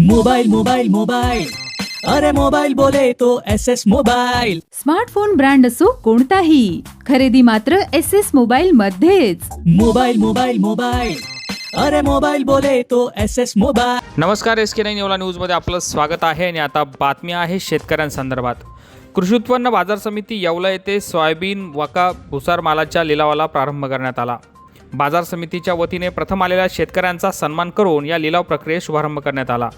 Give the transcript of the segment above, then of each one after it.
Mobile mobile mobile. अरे mobile बोले तो S S mobile. Smartphone brand असो कोणताही खरेदी मात्र एस एस मोबाईल मध्येच. Mobile mobile mobile. अरे मोबाइल बोले तो एस एस मोबाइल। नमस्कार एस के नाईन येवला न्यूजमध्ये आपलं स्वागत आहे आणि आता बातमी आहे शेतकऱ्यांसंदर्भात. कृषी उत्पन्न बाजार समिती येवला येथे सोयाबीन वका भुसार मालाच्या लिलावाला प्रारंभ करण्यात आला. बाजार समितीच्या वतीने प्रथम आलेल्या शेतकऱ्यांचा सन्मान करून या लिलाव प्रक्रियेस शुभारंभ करण्यात आला.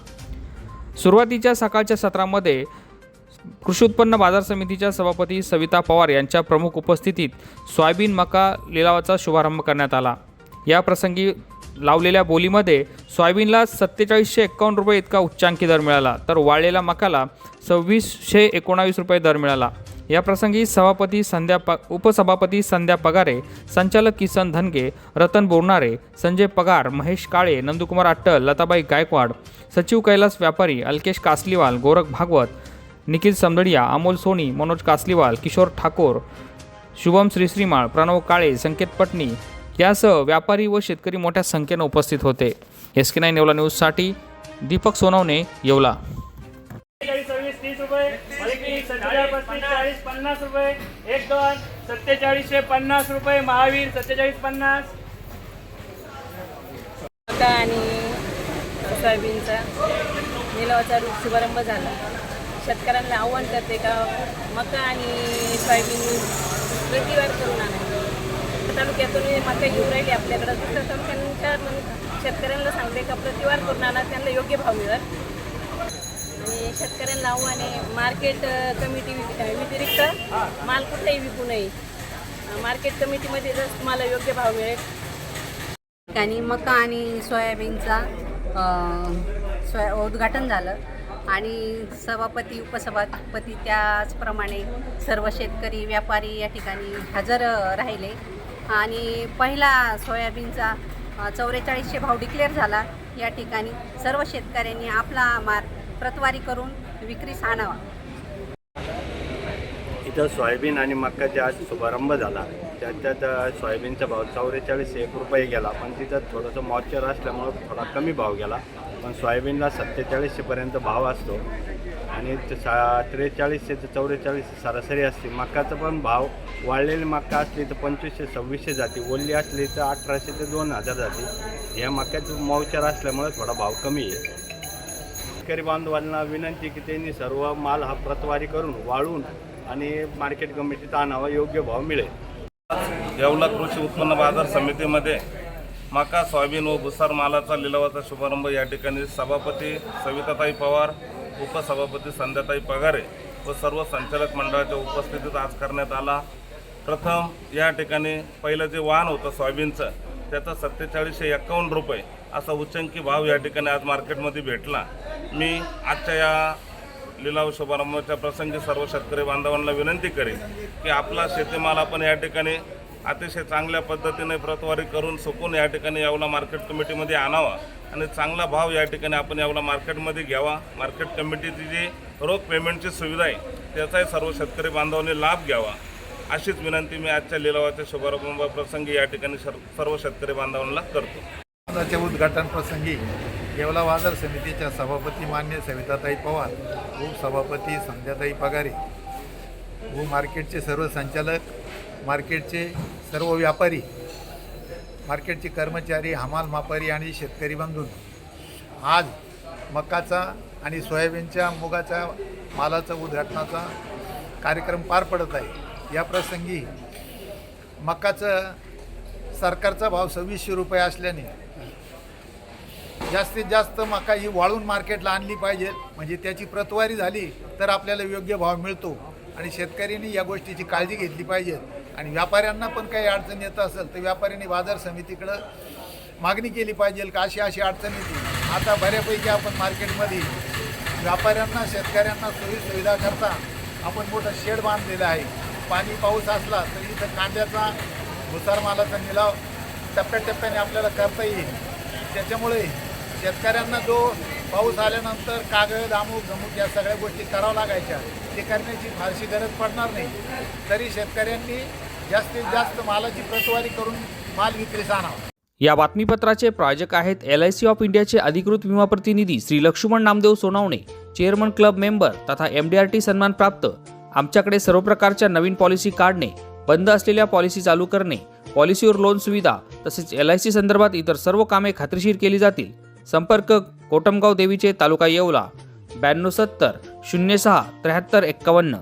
सुरुवातीच्या सकाळच्या सत्रामध्ये कृषी उत्पन्न बाजार समितीच्या सभापती सविता पवार यांच्या प्रमुख उपस्थितीत सोयाबीन मका लिलावाचा शुभारंभ करण्यात आला. या प्रसंगी लावलेल्या बोलीमध्ये सोयाबीनला सत्तेचाळीसशे एक्कावन्न रुपये इतका उच्चांकी दर मिळाला तर वाळलेल्या मकाला सव्वीसशे एकोणावीस रुपये दर मिळाला. याप्रसंगी सभापती संध्या प उपसभापती संध्या पगारे संचालक किसन धनगे रतन बोरणारे संजय पगार महेश काळे नंदुकुमार अट्टल लताबाई गायकवाड सचिव कैलास व्यापारी अल्केश कासलीवाल गोरख भागवत निखिल समदडिया अमोल सोनी मनोज कासलीवाल किशोर ठाकोर शुभम श्रीश्रीमाळ प्रणव काळे संकेत पटणी यासह व्यापारी व शेतकरी मोठ्या संख्येनं उपस्थित होते. एस के नाईन येवला न्यूजसाठी दीपक सोनवणे येवला. सत्तेचाळीस पन्नास रुपये. एक दोन सत्तेचाळीसशे पन्नास रुपये. महावीर सत्तेचाळीस पन्नास. मका आणि सोयाबीनचा निलावाचा शुभारंभ झाला. शेतकऱ्यांना आव्हान करते का? मका आणि सोयाबीन प्रतिवार करून आणा तालुक्यातून मका घेऊन राहिली. आपल्याकडं दुसऱ्या तालुक्यांच्या शेतकऱ्यांना सांगते का? प्रतिवार करून आणा. त्यांना योग्य भाव मिळत आणि शेतकऱ्यांना आव्हान आहे मार्केट कमिटी व्यतिरिक्त माल कुठेही विकू नये. मार्केट कमिटीमध्ये जर तुम्हाला योग्य भाव मिळेल. ठिकाणी मका आणि सोयाबीनचा सोया उद्घाटन झालं. आणि सभापती उपसभापती त्याचप्रमाणे सर्व शेतकरी व्यापारी या ठिकाणी हजर राहिले. आणि पहिला सोयाबीनचा चौवेचाळीसशे भाव डिक्लेअर झाला या ठिकाणी. सर्व शेतकऱ्यांनी आपला माल प्रतवारी करून विक्रीस आणावा. इथं सोयाबीन आणि मक्काचा आज शुभारंभ झाला त्याच्यात सोयाबीनचा भाव चौवेचाळीस एक रुपये गेला पण तिथं थोडंसं मॉइश्चर असल्यामुळं थोडा कमी भाव गेला. पण सोयाबीनला सत्तेचाळीसशेपर्यंत भाव असतो आणि सा त्रेचाळीसशे ते चौवेचाळीसशे सरासरी असते. मक्काचा पण भाव वाढलेली मक्का असली तर पंचवीसशे सव्वीसशे जाते ओल्ली असली तर अठराशे ते दोन हजार जाते. या मक्याचं मॉइश्चर असल्यामुळे थोडा भाव कमी आहे. शेतकरी बांधवांना विनंती की त्यांनी सर्व माल हा प्रतवारी करून वाळून आणि मार्केट कमिटीचा आणावा योग्य भाव मिळेल. येवला कृषी उत्पन्न बाजार समितीमध्ये मका सोयाबीन व भुसार मालाचा लिलावाचा शुभारंभ या ठिकाणी सभापती सविताताई पवार उपसभापती संध्याताई पगारे व सर्व संचालक मंडळाच्या उपस्थितीत आज करण्यात आला. प्रथम या ठिकाणी पहिलं जे वाहन होतं सोयाबीनचं त्याचं सत्तेचाळीसशे एक्कावन्न रुपये असा उच्चांकी भाव या ठिकाणी आज मार्केटमध्ये भेटला. मी आजच्या या लिलाव शुभारंभाच्या प्रसंगी सर्व शेतकरी बांधवांना विनंती करेन की आपला शेतीमाल आपण या ठिकाणी अतिशय चांगल्या पद्धतीने प्रतवारी करून सुकून या ठिकाणी यावला मार्केट कमिटीमध्ये आणावा आणि चांगला भाव या ठिकाणी आपण यावला मार्केटमध्ये घ्यावा. मार्केट कमिटीची जी रोख पेमेंटची सुविधा आहे त्याचाही सर्व शेतकरी बांधवांनी लाभ घ्यावा. अशीच विनंती मी आजच्या लिलावाच्या शुभारंभ प्रसंगी या ठिकाणी सर- सर्व शेतकरी बांधवांना करतो. उद्घाटन उद्घाटनप्रसंगी येवला बाजार समितीच्या सभापती मान्य सविताताई पवार उपसभापती संध्याताई पगारे व मार्केटचे सर्व संचालक मार्केटचे सर्व व्यापारी मार्केटचे कर्मचारी हमाल मापारी आणि शेतकरी बांधून आज मकाचा आणि सोयाबीनच्या मुगाच्या मालाचा उद्घाटनाचा कार्यक्रम पार पडत आहे. या प्रसंगी मकाचं सरकारचा भाव सव्वीसशे रुपये असल्याने जास्तीत जास्त मका ही वाळून मार्केटला आणली पाहिजे. म्हणजे त्याची प्रतवारी झाली तर आपल्याला योग्य भाव मिळतो. आणि शेतकऱ्यांनी या गोष्टीची काळजी घेतली पाहिजे. आणि व्यापाऱ्यांना पण काही अडचण येत असेल तर व्यापाऱ्यांनी बाजार समितीकडं मागणी केली पाहिजे का अशी अशी अडचण येते. आता बऱ्यापैकी आपण मार्केटमध्ये व्यापाऱ्यांना शेतकऱ्यांना सोयी सुविधा करता आपण मोठं शेड बांधलेलं आहे. पाणी पाऊस असला तर इथं कांद्याचा भुसार मालाचा निलाव टप्प्याटप्प्याने आपल्याला करता येईल. त्याच्यामुळे शेतकऱ्यांना जो पाऊस आल्यानंतर कागद अमुक धमुक या सगळ्या गोष्टी कराव्या लागायच्या ते करण्याची फारशी गरज पडणार नाही. तरी शेतकऱ्यांनी जास्तीत जास्त मालाची प्रतवारी करून माल विक्रीस आणावा. या बातमीपत्राचे प्रायोजक आहेत एल आय सी ऑफ इंडियाचे अधिकृत विमा प्रतिनिधी Shri Laxman Namdev Sonawane chairman club member तथा एम डी आर टी सन्मान प्राप्त आमच्याकडे सर्व प्रकारच्या नवीन पॉलिसी काढणे बंद असलेल्या पॉलिसी चालू करणे पॉलिसीवर लोन सुविधा तसेच एल आय सी संदर्भात इतर सर्व कामे खात्रीशीर केली जातील. संपर्क कोटमगाव देवीचे तालुका येवला ब्याण्णव सत्तर शून्य सहा त्र्याहत्तर एक्कावन्न.